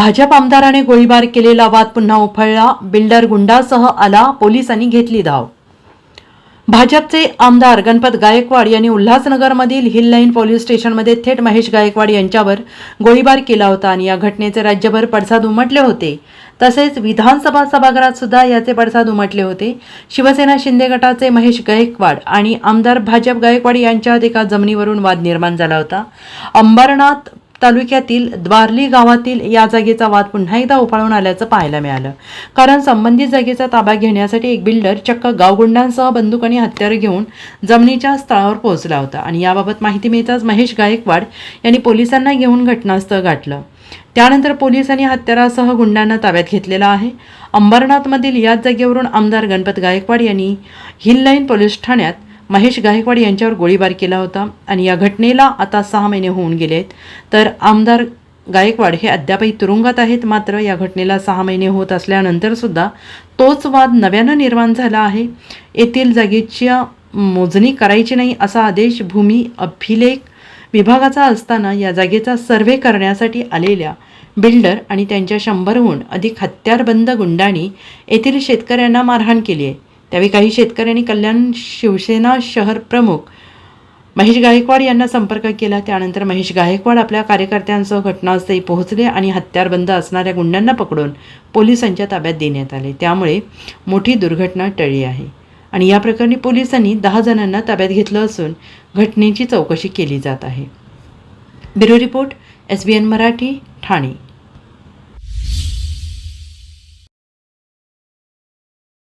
भाजप आमदाराने गोळीबार केलेला वाद पुन्हा उफळला. बिल्डर गुंडासह आला. पोलिसांनी घेतली धाव. भाजपचे आमदार गणपत गायकवाड यांनी उल्हासनगरमधील हिल लाईन पोलीस स्टेशनमध्ये थेट महेश गायकवाड यांच्यावर गोळीबार केला होता आणि या घटनेचे राज्यभर पडसाद उमटले होते. तसेच विधानसभा सभागृहात सुद्धा याचे पडसाद उमटले होते. शिवसेना शिंदे गटाचे महेश गायकवाड आणि आमदार भाजप गायकवाड यांच्यात एका जमिनीवरून वाद निर्माण झाला होता. अंबरनाथ तालुक्यातील द्वारली गावातील या जागेचा वाद पुन्हा एकदा उफाळून आल्याचं पाहायला मिळालं. कारण संबंधित जागेचा ताबा घेण्यासाठी एक बिल्डर चक्क गावगुंडांसह बंदूक आणि हत्यार घेऊन जमिनीच्या स्थळावर पोहोचला होता आणि याबाबत माहिती मिळताच महेश गायकवाड यांनी पोलिसांना घेऊन घटनास्थळ गाठलं. त्यानंतर पोलिसांनी हत्यारासह गुंडांना ताब्यात घेतलेला आहे. अंबरनाथमधील याच जागेवरून आमदार गणपत गायकवाड यांनी हिल लाईन पोलीस ठाण्यात महेश गायकवाड यांच्यावर गोळीबार केला होता आणि या घटनेला आता सहा महिने होऊन गेले आहेत तर आमदार गायकवाड हे अद्यापही तुरुंगात आहेत मात्र या घटनेला सहा महिने होत असल्यानंतरसुद्धा तोच वाद नव्यानं निर्माण झाला आहे. येथील जागेच्या मोजणी करायची नाही असा आदेश भूमी अभिलेख विभागाचा असताना या जागेचा सर्व्हे करण्यासाठी आलेल्या बिल्डर आणि त्यांच्या शंभरहून अधिक हत्यारबंद गुंडांनी येथील शेतकऱ्यांना मारहाण केली आहे. त्यावेळी काही शेतकऱ्यांनी कल्याण शिवसेना शहर प्रमुख महेश गायकवाड यांना संपर्क केला. त्यानंतर महेश गायकवाड आपल्या कार्यकर्त्यांसह घटनास्थळी पोहोचले आणि हत्यारबंद असणाऱ्या गुंडांना पकडून पोलिसांच्या ताब्यात देण्यात आले. त्यामुळे मोठी दुर्घटना टळली आहे. आणि या प्रकरणी पोलिसांनी दहा जणांना ताब्यात घेतलं असून घटनेची चौकशी केली जात आहे. Bureau report S B N Marathi Thane.